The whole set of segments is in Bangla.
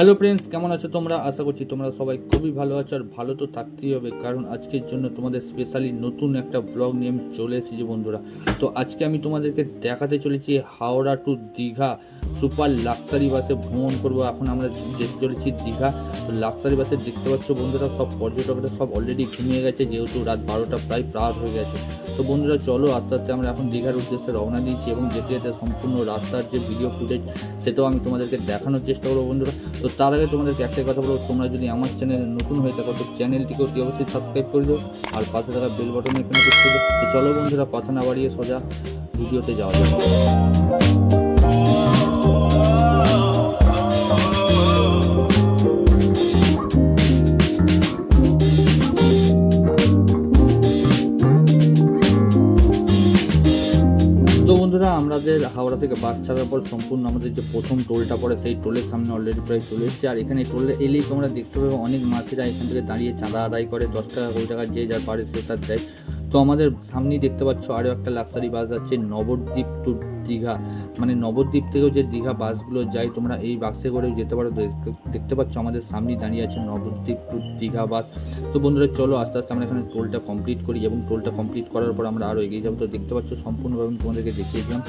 হ্যালো ফ্রেন্ডস কেমন আছো তোমরা? আশা করছি তোমরা সবাই খুবই ভালো আছো আর ভালো তো থাকতেই হবে, কারণ আজকের জন্য তোমাদের স্পেশালি নতুন একটা ব্লগ নিয়ে আমি চলে এসেছি বন্ধুরা। তো আজকে আমি তোমাদেরকে দেখাতে চলেছি Howrah to Digha super luxury বাসে ভ্রমণ করব। এখন আমরা যেতে চলেছি দীঘা, তো লাক্সারি বাসে দেখতে পাচ্ছ বন্ধুরা সব পর্যটকরা সব অলরেডি ঘুমিয়ে গেছে, যেহেতু রাত বারোটা প্রায় পার হয়ে গেছে। তো বন্ধুরা চলো, আস্তে আস্তে আমরা এখন দীঘার উদ্দেশ্যে রওনা দিয়েছি এবং যেতে যেতে সম্পূর্ণ রাস্তার যে ভিডিও ফুটেজ সেটাও আমি তোমাদেরকে দেখানোর চেষ্টা করব বন্ধুরা। তো তার আগে তোমাদেরকে একটাই কথা বলব, তোমরা যদি আমার চ্যানেলে নতুন হয়ে থাকো, তো চ্যানেলটিকে অতি অবশ্যই সাবস্ক্রাইব করে দিও, আর পাশে তারা বেল বাটন এখানে ক্লিক তো চলো বন্ধুরা, কথা না বাড়িয়ে সোজা ভিডিওতে যাওয়া যাবে আমাদের হাওড়া থেকে বাস ছাড়ার পর সম্পূর্ণ আমাদের যে প্রথম টোলটা পড়ে, সেই টোলের সামনে অলরেডি প্রায় চলে এসেছে। আর এখানে টোলে এলেই তোমরা দেখতে পাবে অনেক মাছিরা এখান থেকে দাঁড়িয়ে চাঁদা আদায় করে। দশ টাকা, কুড়ি টাকা যে যার পারে সে তার দেয়। তো আমাদের সামনেই দেখতে পাচ্ছ আরও একটা লাক্সারি বাস যাচ্ছে নবদ্বীপ টু দীঘা। মানে নবদ্বীপ থেকেও যে দীঘা বাসগুলো যায়, তোমরা এই বাসে করেও যেতে পারো। দেখতে পাচ্ছ আমাদের সামনেই দাঁড়িয়ে আছে নবদ্বীপ টু দীঘা বাস। তো বন্ধুরা চলো আস্তে আস্তে আমরা এখানে টোলটা কমপ্লিট করি এবং টোলটা কমপ্লিট করার পর আমরা আরও এগিয়ে যাব। তো দেখতে পাচ্ছ সম্পূর্ণভাবে তোমাদেরকে দেখিয়ে দিলাম।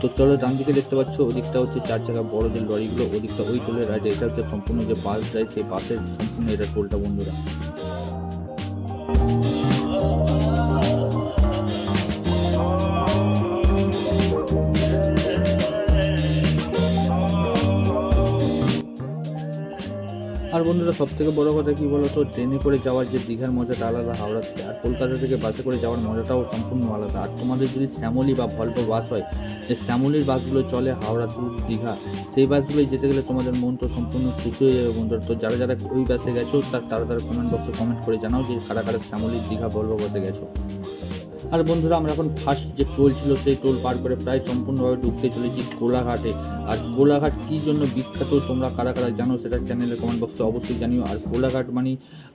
তো চলো ডান দিকে দেখতে পাচ্ছ, ওদিকটা হচ্ছে চার চাকা বড় যে লরিগুলো, ওদিকটা ওই টোলের রাইডে এটা হচ্ছে সম্পূর্ণ যে বাস যায়, সেই বাসের সম্পূর্ণ এটা টোলটা বন্ধুরা। আর বন্ধুরা সব থেকে বড় কথা কি বলতো? ট্রেনে করে যাওয়ার যে দীঘার মজাটা আলাদা, হাওড়া থেকে আর কলকাতা থেকে বাসে করে যাওয়ার মজাটাও সম্পূর্ণ আলাদা। আর তোমাদের যদি শ্যামলি বা ভল্প বাস হয়, যে শ্যামলির বাসগুলো চলে হাওড়া টু দীঘা, সেই বাসগুলোই যেতে গেলে তোমাদের মন তো সম্পূর্ণ খুশি হয়ে যাবে বন্ধুরা। তো যারা যারা ওই বাসে গেছো, তার তারা তারা কমেন্ট বক্সে কমেন্ট করে জানাও যে কারা কারা শ্যামলির দীঘা, ভলভো বাসে গেছো। আর বন্ধুরা, আমরা এখন ফার্স্ট যে টোল ছিল, সেই টোল পার করে প্রায় সম্পূর্ণভাবে ঢুকতে চলেছি কোলাঘাটে। আর কোলাঘাট কী জন্য বিখ্যাত, তোমরা কারা কারা জানো সেটা চ্যানেলের কমেন্ট বক্সে অবশ্যই জানিও। আর কোলাঘাট মানে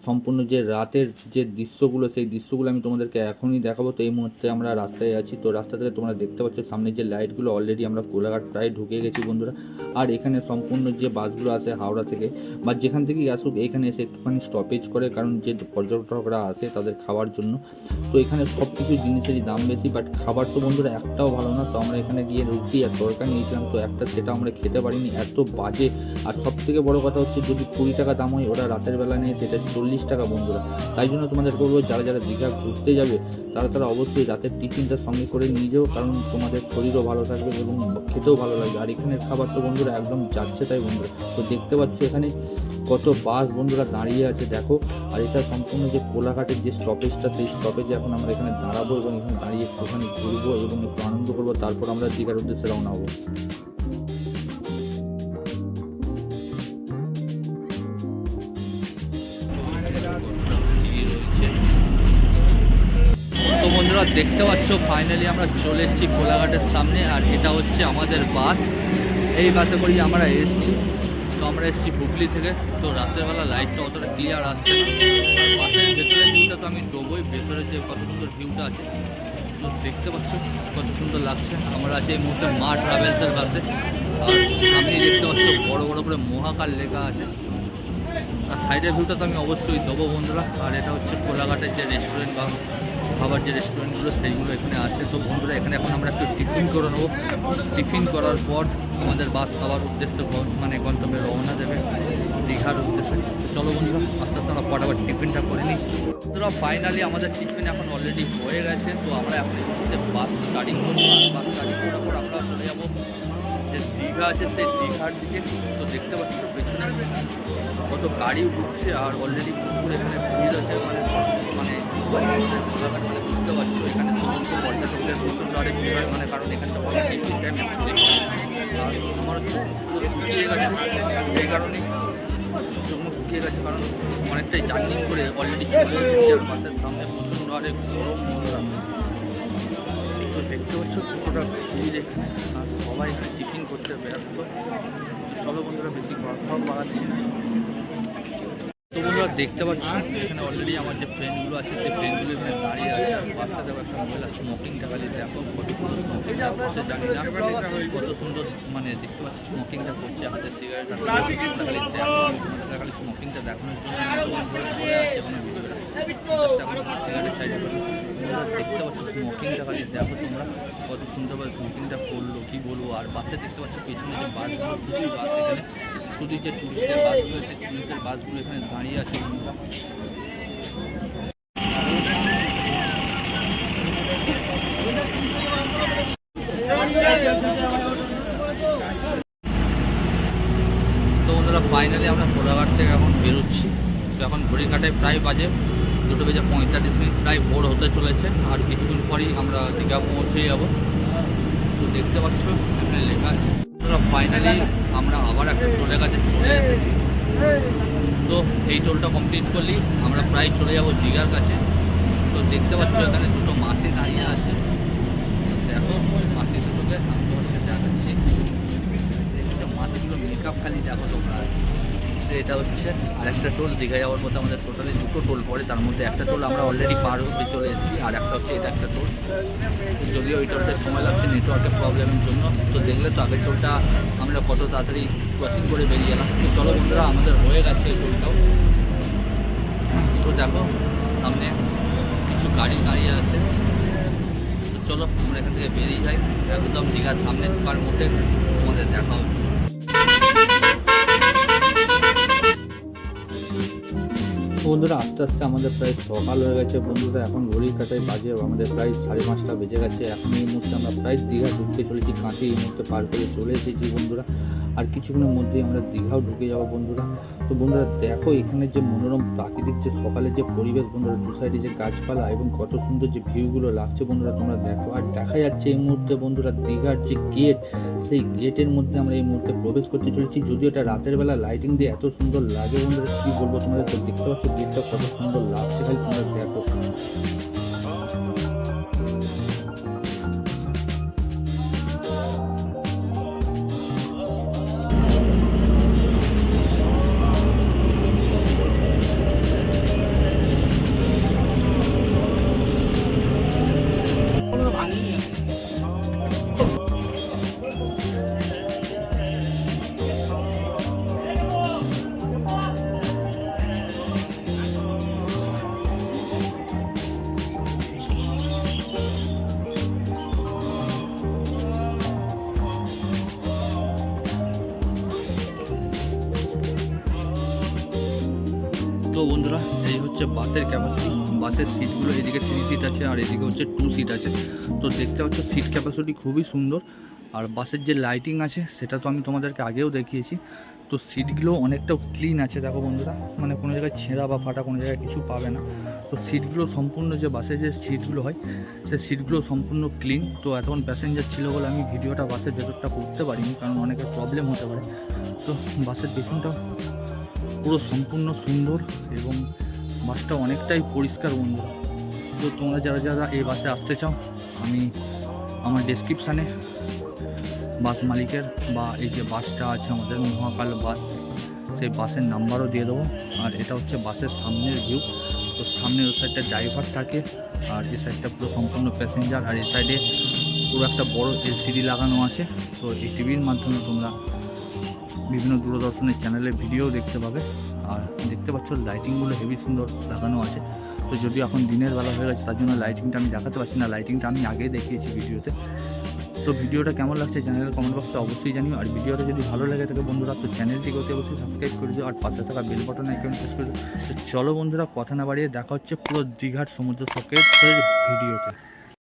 সম্পূর্ণ যে রাতের যে দৃশ্যগুলো, সেই দৃশ্যগুলো আমি তোমাদেরকে এখনই দেখাবো। তো এই মুহূর্তে আমরা রাস্তায় আছি। তো রাস্তা থেকে তোমরা দেখতে পাচ্ছ, সামনে যে লাইটগুলো অলরেডি আমরা কোলাঘাট প্রায় ঢুকে গেছি বন্ধুরা। আর এখানে সম্পূর্ণ যে বাসগুলো আসে হাওড়া থেকে, বা যেখান থেকেই আসুক, এখানে এসে একটুখানি স্টপেজ করে। কারণ যে পর্যটকরা আসে তাদের খাওয়ার জন্য। তো এখানে সব কিছু জিনিসেরই দাম বেশি বাট খাবার তো বন্ধুরা একটাও ভালো না। তো আমরা এখানে গিয়ে রুটি আর তরকা নিয়েছিলাম, তো একটা সেটা আমরা খেতে পারিনি, এত বাজে। আর সব থেকে বড় কথা হচ্ছে, যদি কুড়ি টাকা দাম হয়, ওরা রাতের বেলা নেয়, সেটা চল্লিশ টাকা বন্ধুরা। তাই জন্য তোমাদের বলব, যারা যারা দীঘা ঘুরতে যাবে, তারা তারা অবশ্যই রাতের টিফিনটা সঙ্গে করে নিয়ে যাও, কারণ তোমাদের শরীরও ভালো থাকবে এবং খেতেও ভালো লাগবে। আর এখানের খাবার তো বন্ধুরা একদম যাচ্ছে তাই বন্ধুরা। তো দেখতে পাচ্ছ এখানে কত বাস বন্ধুরা দাঁড়িয়ে আছে, দেখো। আর এটা সম্পূর্ণ যে কোলাঘাটের যে স্টপেজটা সেই স্টপেজে এখন আমরা এখানে দাঁড়াবো এবং এখানে দাঁড়িয়ে একটুখানি ঘুরবো এবং একটু আনন্দ করব। তারপর আমরা দীঘার উদ্দেশ্যে রওনা হব। বন্ধুরা, দেখতে পাচ্ছ ফাইনালি আমরা চলে এসেছি কোলাঘাটের সামনে, আর এটা হচ্ছে আমাদের বাস। এই বাসে করেই আমরা এসেছি। তো আমরা এসেছি হুগলি থেকে। তো রাত্রেবেলা লাইটটা অতটা ক্লিয়ার আসছে না। বাসের ভেতরের ভিউটা তো আমি দেবোই। ভেতরে যে কত সুন্দর ভিউটা আছে, তো দেখতে পাচ্ছ কত সুন্দর লাগছে। আমরা আছি এই মুহূর্তে মা ট্রাভেলসের বাসে। আর আপনি দেখতে পাচ্ছ বড় বড় করে মহাকাল লেখা আছে। আর সাইডের ভিউটা তো আমি অবশ্যই দেবো বন্ধুরা। আর এটা হচ্ছে কোলাঘাটের যে রেস্টুরেন্ট বা খাবার যে রেস্টুরেন্টগুলো সেইগুলো এখানে আছে। তো বন্ধুরা, এখানে এখন আমরা একটু টিফিন করে নেব। টিফিন করার পর আমাদের বাস খাওয়ার উদ্দেশ্যে মানে গন্তব্যে রওনা দেবে। দীঘার উদ্দেশ্যে। চলো বন্ধুরা, আস্তে আস্তে আমরা ফটাফট টিফিনটা করে নিই। বন্ধুরা ফাইনালি আমাদের টিফিন এখন অলরেডি হয়ে গেছে। তো আমরা এখন বাস স্টার্টিং করব। বাস স্টার্টিং করার পর আমরা চলে যাব যে দীঘা আছে, সেই দীঘার দিকে। তো দেখতে পাচ্ছ পেছনে। কত গাড়ি উঠছে আর অলরেডি প্রচুর এখানে ভিড় আছে মানে মানে আমাদের মানে বুঝতে পারছ এখানে সমস্ত পর্যটকদের প্রচণ্ড আরে ভিড় হয় মানে কারণ এখানটা অনেক টিকিট টাইম আর আমার পুরো শুকিয়ে গেছে, এই কারণে চোখ শুকিয়ে গেছে, কারণ অনেকটাই জার্নি করে অলরেডি বাসের সামনে প্রচণ্ড আরে গরম মনরা তো দেখতে পাচ্ছ কতটা ভিড় এখানে, আর সবাই এখানে টিফিন করতে ব্যস্ত। তো চলো বন্ধুরা, বেশি কথাও বাড়াচ্ছি না। তো বন্ধুরা দেখতে পাচ্ছ এখানে অলরেডি আমার যে ফ্রেন্ডগুলো আছে, সেই ফ্রেন্ডগুলো এখানে দাঁড়িয়ে আছে। বাচ্চা দেখো একটা মহিলা স্মোকিংটা খালি দেখো, কত সুন্দর জানি না। কত সুন্দর মানে দেখতে পাচ্ছি স্মোকিংটা করছে হাতে সিগারেট খালি দেখো স্মোকিংটা দেখানোর জন্য আছে কোনো ভিডিওটা সিগারেট দেখতে পাচ্ছ স্মোকিংটা খালি দেখো তোমরা, কত সুন্দরভাবে স্মোকিংটা করল, কি বলব? আর বাসে দেখতে পাচ্ছ, পেছনে যে বাসগুলো বাস এখানে শুধু যে টুরিস্টের বাসগুলো সেই টুরিস্টের বাসগুলো এখানে দাঁড়িয়ে আছে। তো বন্ধুরা ফাইনালি আমরা কোলাঘাট থেকে এখন বেরোচ্ছি। তো এখন ঘড়ির কাটায় প্রায় বাজে, দুটো বেজে পঁয়তাল্লিশ মিনিট, প্রায় ভোর হতে চলেছে। আর কিছুক্ষণ পরেই আমরা দীঘা পৌঁছে যাব। তো দেখতে পাচ্ছ, এখানে লেখা আছে। বন্ধুরা ফাইনালি আমরা আবার একটা টোলের কাছে চলে এসেছি। তো এই টোলটা কমপ্লিট করলেই আমরা প্রায় চলে যাব জিগার কাছে। তো দেখতে পাচ্ছ এখানে দুটো মাসি দাঁড়িয়ে আছে। দেখো, মাসি দুটোকে আমি তোমাকে দেখাচ্ছি দেখছ মাসিগুলো মেকআপ খালি দেখো তোমরা। তো এটা হচ্ছে আরেকটা টোল, দীঘা যাওয়ার পথে আমাদের টোটালি দুটো টোল পড়ে। তার মধ্যে একটা টোল আমরা অলরেডি পার হতে চলে এসেছি, আর একটা হচ্ছে এটা একটা টোল। যদিও ওই টোলটা সময় লাগছে নেটওয়ার্কের প্রবলেমের জন্য। তো দেখলে তো আগের টোলটা আমরা কত তাড়াতাড়ি ক্রসিং করে বেরিয়ে এলাম। তো চলো বন্ধুরা, আমাদের হয়ে গেছে এই টোলটাও। তো দেখো, সামনে কিছু গাড়ি দাঁড়িয়ে আছে। চলো, আমরা এখান থেকে বেরিয়ে যাই। একদম দীঘার সামনে ঢোকার মধ্যে তোমাদের দেখা হচ্ছে বন্ধুরা, আস্তে আস্তে আমাদের প্রায় সকাল হয়ে গেছে বন্ধুরা, এখন ঘড়ির কাটায় বাজে, আমাদের প্রায় সাড়ে পাঁচটা বেজে গেছে। এখন এই মুহূর্তে আমরা প্রায় দীঘা ঢুকতে চলেছি কাঁচি এই মুহূর্তে পার করে চলে এসেছি বন্ধুরা। আর কিছুক্ষণের মধ্যেই আমরা দীঘাও ঢুকে যাব বন্ধুরা। তো বন্ধুরা, দেখো এখানে যে মনোরম প্রাকৃতিক যে সকালের যে পরিবেশ বন্ধুরা, দু সাইডে যে গাছপালা এবং কত সুন্দর যে ভিউগুলো লাগছে বন্ধুরা তোমরা দেখো। আর দেখা যাচ্ছে এই মুহূর্তে বন্ধুরা দীঘার যে গেট সেই গেটের মধ্যে আমরা এই মুহূর্তে প্রবেশ করতে চলেছি। যদিও এটা রাতের বেলা লাইটিং দিয়ে এত সুন্দর লাগে বন্ধুরা, কী বলব তোমাদের? তো দেখতে পাচ্ছ গেটটা কত সুন্দর লাগছে খালি তোমরা দেখো। বন্ধুরা, এই হচ্ছে বাসের ক্যাপাসিটি বাসের সিটগুলো এদিকে থ্রি সিট আছে আর এদিকে হচ্ছে টু সিট আছে। তো দেখতে পাচ্ছ সিট ক্যাপাসিটি খুবই সুন্দর। আর বাসের যে লাইটিং আছে, সেটা তো আমি তোমাদেরকে আগেও দেখিয়েছি। তো সিটগুলো অনেকটা ক্লিন আছে, দেখো বন্ধুরা। মানে কোনো জায়গায় ছেঁড়া বা ফাটা কোনো জায়গায় কিছু পাবে না। তো সিটগুলো সম্পূর্ণ যে বাসের যে সিটগুলো হয়, সে সিটগুলো সম্পূর্ণ ক্লিন তো এতক্ষণ প্যাসেঞ্জার ছিল বলে আমি ভিডিওটা বাসের ভেতরটা করতে পারিনি, কারণ অনেকের প্রবলেম হতে পারে। তো বাসের পেছনটা পুরো সম্পূর্ণ সুন্দর এবং বাসটা অনেকটাই পরিষ্কার বন্ধুরা। তো তোমরা যারা যারা এই বাসে আসতে চাও, আমি আমার ডেসক্রিপশানে বাস মালিকের বা এই যে বাসটা আছে আমাদের মহাকাল বাস, সেই বাসের নাম্বারও দিয়ে দেবো। আর এটা হচ্ছে বাসের সামনের ভিউ তো সামনের ওই সাইডটা ড্রাইভার থাকে, আর এই সাইডটা পুরো সম্পূর্ণ প্যাসেঞ্জার আর এই সাইডে পুরো একটা বড় এলসিডি লাগানো আছে। তো এই টিভির মাধ্যমে তোমরা বিভিন্ন দূরদর্শনের চ্যানেলে ভিডিও দেখতে পাবে। আর দেখতে পাচ্ছ লাইটিংগুলো হেভি সুন্দর লাগানো আছে। তো যদিও এখন দিনের বেলা হয়ে গেছে, তার জন্য লাইটিংটা আমি দেখাতে পারছি না। লাইটিংটা আমি আগেই দেখিয়েছি ভিডিওতে তো ভিডিওটা কেমন লাগছে চ্যানেলের কমেন্ট বক্সে অবশ্যই জানিও। আর ভিডিওটা যদি ভালো লাগে থাকে বন্ধুরা, তো চ্যানেলটিকে অতি অবশ্যই সাবস্ক্রাইব করে দিও। আর পাশে থাকা বেল বাটন আইকন প্রেস করে তো চলো বন্ধুরা, কথা না বাড়িয়ে দেখা হচ্ছে পুরো দীঘার সমুদ্র সকেটের ভিডিওতে